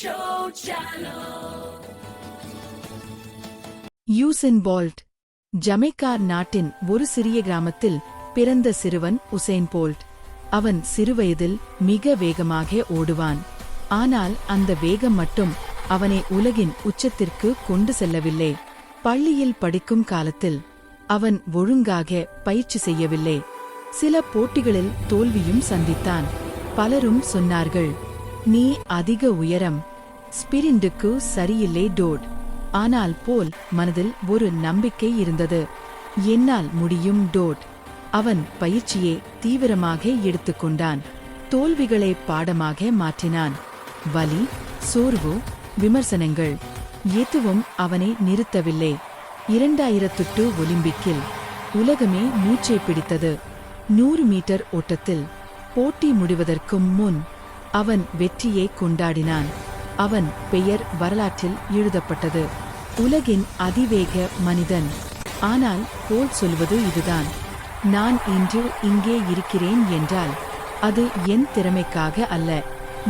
Show channel. Usain Bolt ஜமைக்கார் நாட்டின் ஒரு சிறிய கிராமத்தில் பிறந்த சிறுவன் உசேன் போல்ட் அவன் சிறுவயதில் மிக வேகமாக ஓடுவான். ஆனால் அந்த வேகம் மட்டும் அவனை உலகின் உச்சத்திற்கு கொண்டு செல்லவில்லை. பள்ளியில் படிக்கும் காலத்தில் அவன் ஒழுங்காக பயிற்சி செய்யவில்லை. சில போட்டிகளில் தோல்வியும் சந்தித்தான். பலரும் சொன்னார்கள் நீ அதிக உயரம் ஸ்பிரிண்டுக்கு சரியில்லை டோட். ஆனால் போல் மனதில் ஒரு நம்பிக்கை இருந்தது. என்னால் முடியும் டோட். அவன் பயிற்சியை தீவிரமாக எடுத்துக்கொண்டான். தோல்விகளை பாடமாக மாற்றினான். வலி சோர்வு விமர்சனங்கள் எதுவும் அவனை நிறுத்தவில்லை. இரண்டாயிரத்துட்டு ஒலிம்பிக்கில் உலகமே மூச்சை பிடித்தது. நூறு மீட்டர் ஓட்டத்தில் போட்டி முடிவதற்கும் முன் அவன் வெற்றியை கொண்டாடினான். அவன் பெயர் வரலாற்றில் எழுதப்பட்டது. உலகின் அதிவேக மனிதன். ஆனால் போல் சொல்வது இதுதான். நான் இன்று இங்கே இருக்கிறேன் என்றால் அது என் திறமைக்காக அல்ல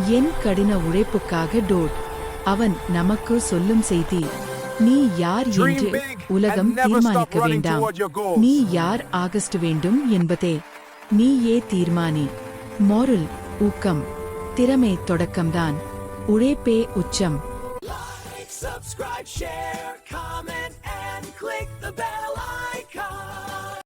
என் கடின உழைப்புக்காக டோட். அவன் நமக்கு சொல்லும் செய்தி நீ யார் என்று உலகம் தீர்மானிக்க வேண்டாம். நீ யார் ஆகஸ்ட் வேண்டும் என்பதே. நீயே தீர்மானி. மோரல் ஊக்கம் திறமை தொடக்கம்தான். ఒరే పే వచ్చాం